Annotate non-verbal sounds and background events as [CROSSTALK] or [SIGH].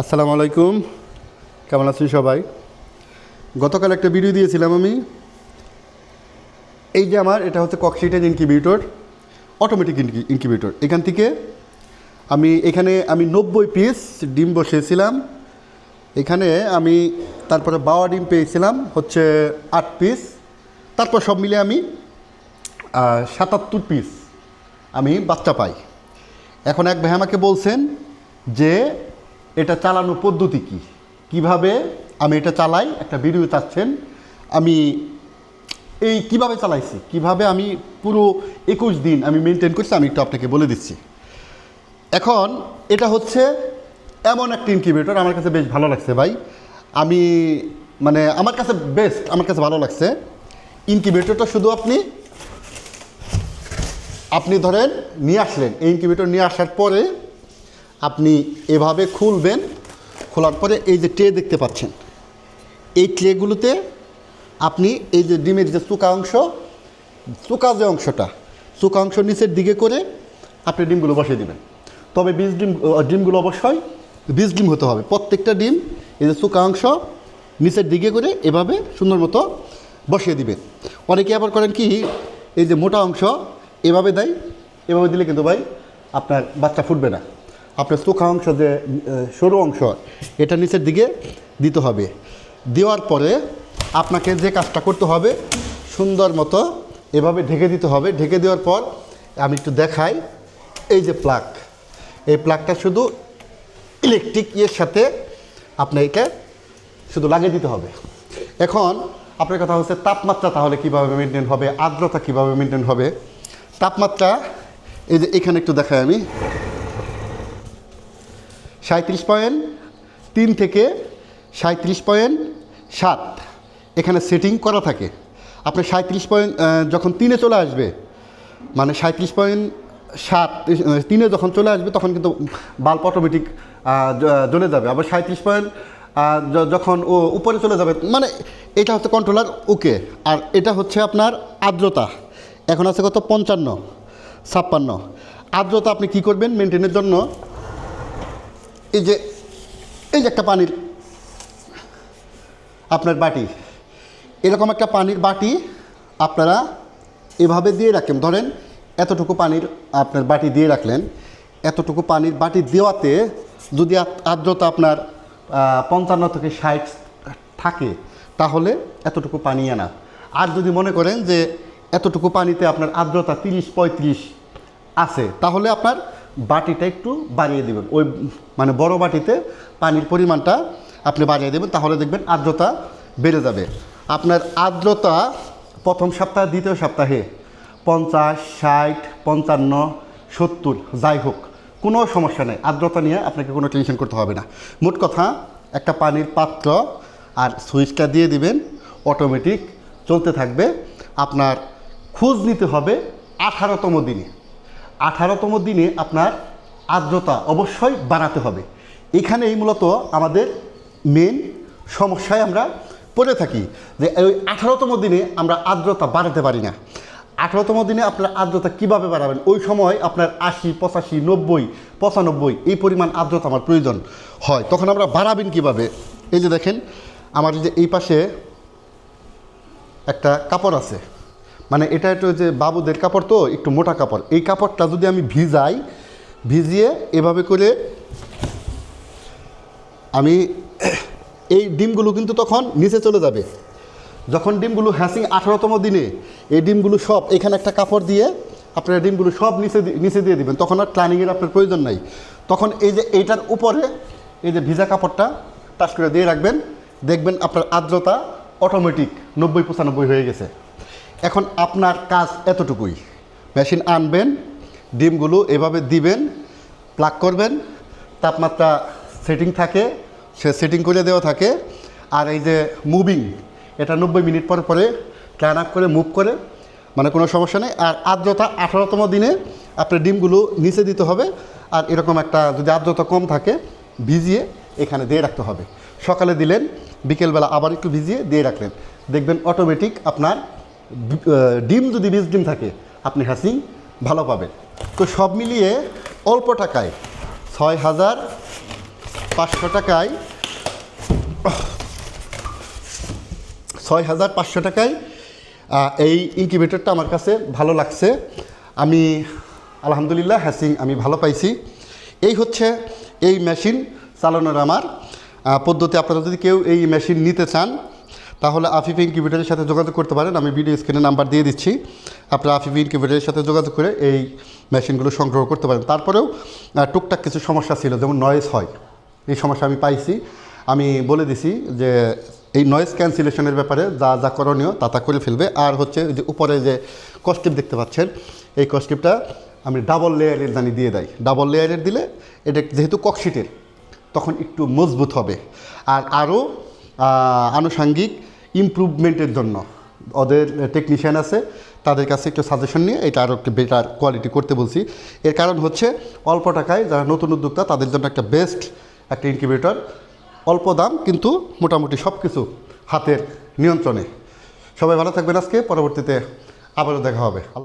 আসসালামু আলাইকুম। কেমন আছেন সবাই? গতকাল একটা ভিডিও দিয়েছিলাম আমি। এই যে আমার, এটা হচ্ছে ককশিটের ইনকিউবেটর অটোমেটিক ইনকিউবেটর এখান থেকে আমি এখানে আমি নব্বই পিস ডিম বসিয়েছিলাম। এখানে আমি তারপরে বাওয়া ডিম পেয়েছিলাম, হচ্ছে আট পিস তারপর সব মিলে আমি সাতাত্তর পিস আমি বাচ্চা পাই। এখন এক ভাই আমাকে বলছেন যে এটা চালানোর পদ্ধতি কি? কীভাবে আমি এটা চালাই? একটা ভিডিও চাচ্ছেন। আমি এই কীভাবে চালাইছি? কীভাবে আমি পুরো একুশ দিন আমি মেনটেন করছি, আমি একটু আপনাকে বলে দিচ্ছি। এখন এটা হচ্ছে এমন একটা ইনকিউবেটর আমার কাছে বেশ ভালো লাগছে ভাই। আমি মানে আমার কাছে বেস্ট আমার কাছে ভালো লাগছে। ইনকিউবেটরটা শুধু আপনি আপনি ধরেন নিয়ে আসলেন। এই ইনকিউবেটর নিয়ে আসার পরে আপনি এভাবে খুলবেন, খোলার পরে এই যে ট্রে দেখতে পাচ্ছেন, এই ট্রেগুলোতে আপনি এই যে ডিমের যে চুকা অংশ চুকা যে অংশটা চুকা অংশ নিচের দিকে করে আপনি ডিমগুলো বসিয়ে দেবেন। তবে বীজ ডিম ডিমগুলো অবশ্যই বীজ ডিম হতে হবে। প্রত্যেকটা ডিম এই যে চুকা অংশ নিচের দিকে করে এভাবে সুন্দর মতো বসিয়ে দিবেন। অনেকে আবার করেন কি, এই যে মোটা অংশ এভাবে দেয়, এভাবে দিলে কিন্তু ভাই আপনার বাচ্চা ফুটবে না। আপনার চোখা অংশ যে সরু অংশ, এটা নিচের দিকে দিতে হবে। দেওয়ার পরে আপনাকে যে কাজটা করতে হবে, সুন্দর মতো এভাবে ঢেকে দিতে হবে। ঢেকে দেওয়ার পর আমি একটু দেখাই, এই যে প্লাগ এই প্লাগটা শুধু ইলেকট্রিক ইয়ের সাথে আপনাকে শুধু লাগিয়ে দিতে হবে। এখন আপনার কথা হচ্ছে তাপমাত্রা তাহলে কীভাবে মেনটেন হবে, আর্দ্রতা কীভাবে মেনটেন হবে? তাপমাত্রা, এই যে এখানে একটু দেখাই আমি। সাঁত্রিশ পয়েন্ট, তিন থেকে সাঁত্রিশ পয়েন্ট সাত। এখানে সেটিং করা থাকে। আপনার সাঁত্রিশ পয়েন্ট যখন তিনে চলে আসবে মানে সাঁত্রিশ পয়েন্ট সাত তিনে যখন চলে আসবে, তখন কিন্তু বাল্ব অটোমেটিক জ্বলে যাবে। আবার সাঁত্রিশ পয়েন্ট যখন ও উপরে চলে যাবে মানে এটা হচ্ছে কন্ট্রোলার ওকে আর এটা হচ্ছে আপনার আর্দ্রতা। এখন আছে কত? পঞ্চান্ন, ছাপ্পান্ন। আর্দ্রতা আপনি কি করবেন? মেনটেনের জন্য এই যে এই যে একটা পানির আপনার বাটি, এরকম একটা পানির বাটি আপনারা এভাবে দিয়ে রাখেন। ধরেন, এতটুকু পানির আপনার বাটি দিয়ে রাখলেন। এতটুকু পানির বাটি দেওয়াতে যদি আর্দ্রতা আপনার পঞ্চান্ন থেকে ষাট থাকে, তাহলে এতটুকু পানি আনা। আর যদি মনে করেন যে এতটুকু পানিতে আপনার আর্দ্রতা তিরিশ পঁয়ত্রিশ আছে, তাহলে আপনার বাটিটা একটু বাড়িয়ে দেবেন। ওই মানে বড় বাটিতে পানির পরিমাণটা আপনি বাড়িয়ে দেবেন, তাহলে দেখবেন আর্দ্রতা বেড়ে যাবে। আপনার আর্দ্রতা প্রথম সপ্তাহ, দ্বিতীয় সপ্তাহে পঞ্চাশ, ষাট, পঞ্চান্ন, সত্তর, যাই হোক, কোনো সমস্যা নেই। আর্দ্রতা নিয়ে আপনাকে কোনো টেনশন করতে হবে না। মোট কথা, একটা পানির পাত্র আর সুইচটা দিয়ে দিবেন অটোমেটিক চলতে থাকবে। আপনার খোঁজ নিতে হবে আঠারোতম দিনে। আঠারোতম দিনে আপনার আর্দ্রতা অবশ্যই বাড়াতে হবে। এখানেই মূলত আমাদের মেন সমস্যায় আমরা পড়ে থাকি যে ওই আঠারোতম দিনে আমরা আর্দ্রতা বাড়াতে পারি না। আঠারোতম দিনে আপনার আর্দ্রতা কীভাবে বাড়াবেন? ওই সময় আপনার আশি, পঁচাশি, নব্বই, পঁচানব্বই এই পরিমাণ আর্দ্রতা আমার প্রয়োজন হয়। তখন আমরা বাড়াবেন কীভাবে? এই যে দেখেন, আমার যে এই পাশে একটা কাপড় আছে। মানে এটা একটু যে বাবুদের কাপড় তো, একটু মোটা কাপড়। এই কাপড়টা যদি আমি ভিজাই, ভিজিয়ে এভাবে করে আমি [CLEARS THROAT] এই ডিমগুলো কিন্তু তখন নিচে চলে যাবে। যখন ডিমগুলো হ্যাসিং আঠারোতম দিনে, এই ডিমগুলো সব, এখানে একটা কাপড় দিয়ে আপনারা ডিমগুলো সব নিচে নিচে দিয়ে দিবেন, তখন আর প্ল্যানিংয়ের আপনার প্রয়োজন নাই। তখন এই যে এইটার উপরে এই যে ভিজা কাপড়টা টাচ করে দিয়ে রাখবেন, দেখবেন আপনার আর্দ্রতা অটোমেটিক নব্বই পঁচানব্বই হয়ে গেছে। এখন আপনার কাজ এতটুকুই। মেশিন আনবেন, ডিমগুলো এভাবে দিবেন, প্লাগ করবেন, তাপমাত্রা সেটিং থাকে, সে সেটিং করে দেওয়া থাকে। আর এই যে মুভিং, এটা নব্বই মিনিট পর পরে টার্ন আপ করে মুভ করে মানে কোনো সমস্যা নেই। আর আর্দ্রতা আঠারোতম দিনে আপনার ডিমগুলো নিচে দিতে হবে। আর এরকম একটা যদি আর্দ্রতা কম থাকে, ভিজিয়ে এখানে দিয়ে রাখতে হবে। সকালে দিলেন, বিকেলবেলা আবার একটু ভিজিয়ে দিয়ে রাখলেন। দেখবেন অটোমেটিক আপনার ডিম যদি বীজ ডিম থাকে, আপনি হ্যাসিং ভালো পাবেন। তো সব মিলিয়ে অল্প টাকায় ছয় হাজার পাঁচশো টাকায় ছয় হাজার পাঁচশো টাকায় এই ইনকিউবেটরটা আমার কাছে ভালো লাগছে। আমি আলহামদুলিল্লাহ হ্যাসিং আমি ভালো পাইছি। এই হচ্ছে এই মেশিন চালানোর আমার পদ্ধতি। আপনারা যদি কেউ এই মেশিন নিতে চান তাহলে আফিফ ইনকিউবেটরের সাথে যোগাযোগ করতে পারেন। আমি ভিডিও স্ক্রিনে নাম্বার দিয়ে দিচ্ছি। আপনারা আফিফ ইনকিউবেটরের সাথে যোগাযোগ করে এই মেশিনগুলো সংগ্রহ করতে পারেন। তারপরেও টুকটাক কিছু সমস্যা ছিল, যেমন নয়েজ হয়। এই সমস্যা আমি পাইছি। আমি বলে দিছি যে, এই নয়েজ ক্যান্সেলেশনের ব্যাপারে যা যা করণীয় তা তা করে ফেলবে। আর হচ্ছে যে উপরে যে কস্টিপ দেখতে পাচ্ছেন, এই কস্টিপটা আমি ডাবল লেয়ারের জানি দিয়ে দেয়। ডাবল লেয়ারের দিলে এটা যেহেতু ককশিটের তখন একটু মজবুত হবে। আর আরও আনুষাঙ্গিক ইমপ্রুভমেন্টের জন্য। ওদের টেকনিশিয়ান আছে, তাদের কাছে একটু সাজেশন নিয়ে এটা আরও একটু বেটার কোয়ালিটি করতে বলছি। এর কারণ হচ্ছে, অল্প টাকায় যারা নতুন উদ্যোক্তা, তাদের জন্য একটা বেস্ট একটা ইনকিউবেটর অল্প দাম, কিন্তু মোটামুটি সব কিছু হাতের নিয়ন্ত্রণে। সবাই ভালো থাকবেন আজকে, পরবর্তীতে আবারও দেখা হবে।